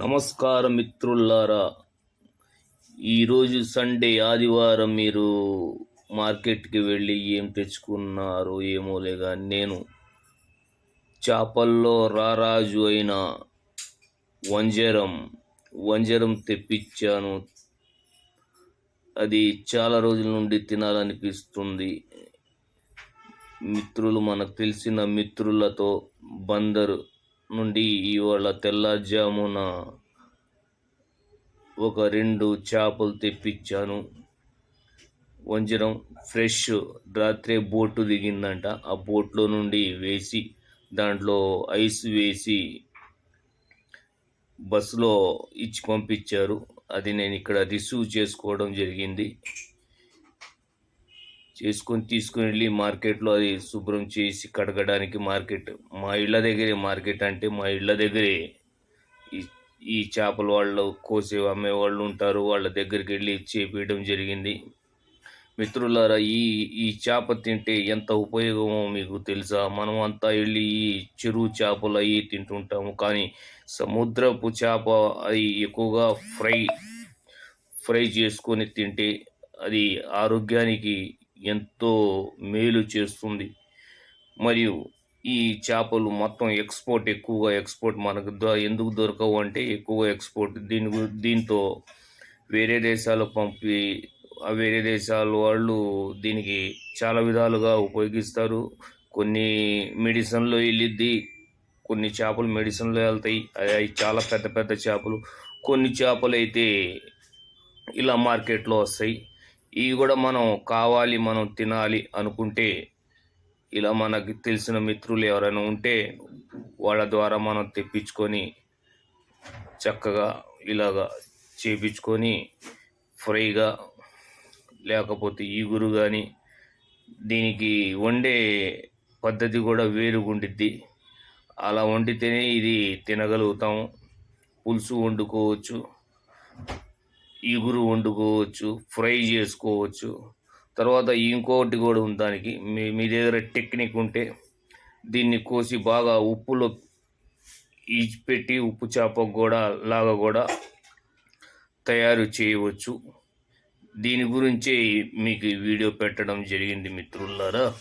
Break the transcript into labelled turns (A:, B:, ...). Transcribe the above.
A: నమస్కారం మిత్రులారా ఈరోజు సండే ఆదివారం మీరు మార్కెట్కి వెళ్ళి ఏం తెచ్చుకున్నారో ఏమోలే కానీ నేను చేపల్లో రారాజు అయిన వంజరం వంజరం తెప్పించాను. అది చాలా రోజుల నుండి తినాలనిపిస్తుంది. మిత్రులు మనకు తెలిసిన మిత్రులతో బందరు నుండి ఇవాళ తెల్లజామున ఒక రెండు చేపలు తెప్పించాను. వంజరం ఫ్రెష్ రాత్రే బోటు దిగిందంట. ఆ బోట్లో నుండి వేసి దాంట్లో ఐస్ వేసి బస్సులో ఇచ్చి పంపించారు. అది నేను ఇక్కడ రిసీవ్ చేసుకోవడం జరిగింది. చేసుకొని తీసుకుని వెళ్ళి మార్కెట్లో అది శుభ్రం చేసి కడగడానికి మార్కెట్. మా ఇళ్ళ దగ్గరే మార్కెట్ అంటే మా ఇళ్ళ దగ్గరే ఈ ఈ చేపల వాళ్ళు కోసే అమ్మే వాళ్ళు ఉంటారు. వాళ్ళ దగ్గరికి వెళ్ళి చేపేయడం జరిగింది. మిత్రులారా ఈ ఈ చేప తింటే ఎంత ఉపయోగమో మీకు తెలుసా? మనం అంతా వెళ్ళి ఈ చెరువు చేపలు అవి తింటుంటాము. కానీ సముద్రపు చేప అది ఎక్కువగా ఫ్రై ఫ్రై చేసుకొని తింటే అది ఆరోగ్యానికి ఎంతో మేలు చేస్తుంది. మరియు ఈ చేపలు మొత్తం ఎక్స్పోర్ట్ ఎక్కువగా ఎక్స్పోర్ట్ మనకు ఎందుకు దొరకవు అంటే ఎక్కువ ఎక్స్పోర్ట్. దీని గు- దీంతో వేరే దేశాలకు పంపి వేరే దేశాల వాళ్ళు దీనికి చాలా విధాలుగా ఉపయోగిస్తారు. కొన్ని మెడిసిన్లో వెళ్ళిద్ది కొన్ని చేపలు మెడిసిన్లో వెళ్తాయి. అవి అవి చాలా పెద్ద పెద్ద చేపలు. కొన్ని చేపలు అయితే ఇలా మార్కెట్లో వస్తాయి. ఇవి కూడా మనం కావాలి మనం తినాలి అనుకుంటే ఇలా మనకి తెలిసిన మిత్రులు ఎవరైనా ఉంటే వాళ్ళ ద్వారా మనం తెప్పించుకొని చక్కగా ఇలాగా చేపించుకొని ఫ్రైగా లేకపోతే ఈగురు కానీ దీనికి వండే పద్ధతి కూడా వేరుగుండిద్ది అలా వండితేనే ఇది తినగలుగుతాం పులుసు వండుకోవచ్చు. ఇగురు వండుకోవచ్చు ఫ్రై చేసుకోవచ్చు. తర్వాత ఇంకోటి కూడా ఉంది దానికి. మీ మీ దగ్గర టెక్నిక్ ఉంటే దీన్ని కోసి బాగా ఉప్పులో ఈచి పెట్టి ఉప్పు చేప కూడా లాగా కూడా తయారు చేయవచ్చు. దీని గురించే మీకు వీడియో పెట్టడం జరిగింది మిత్రులారా.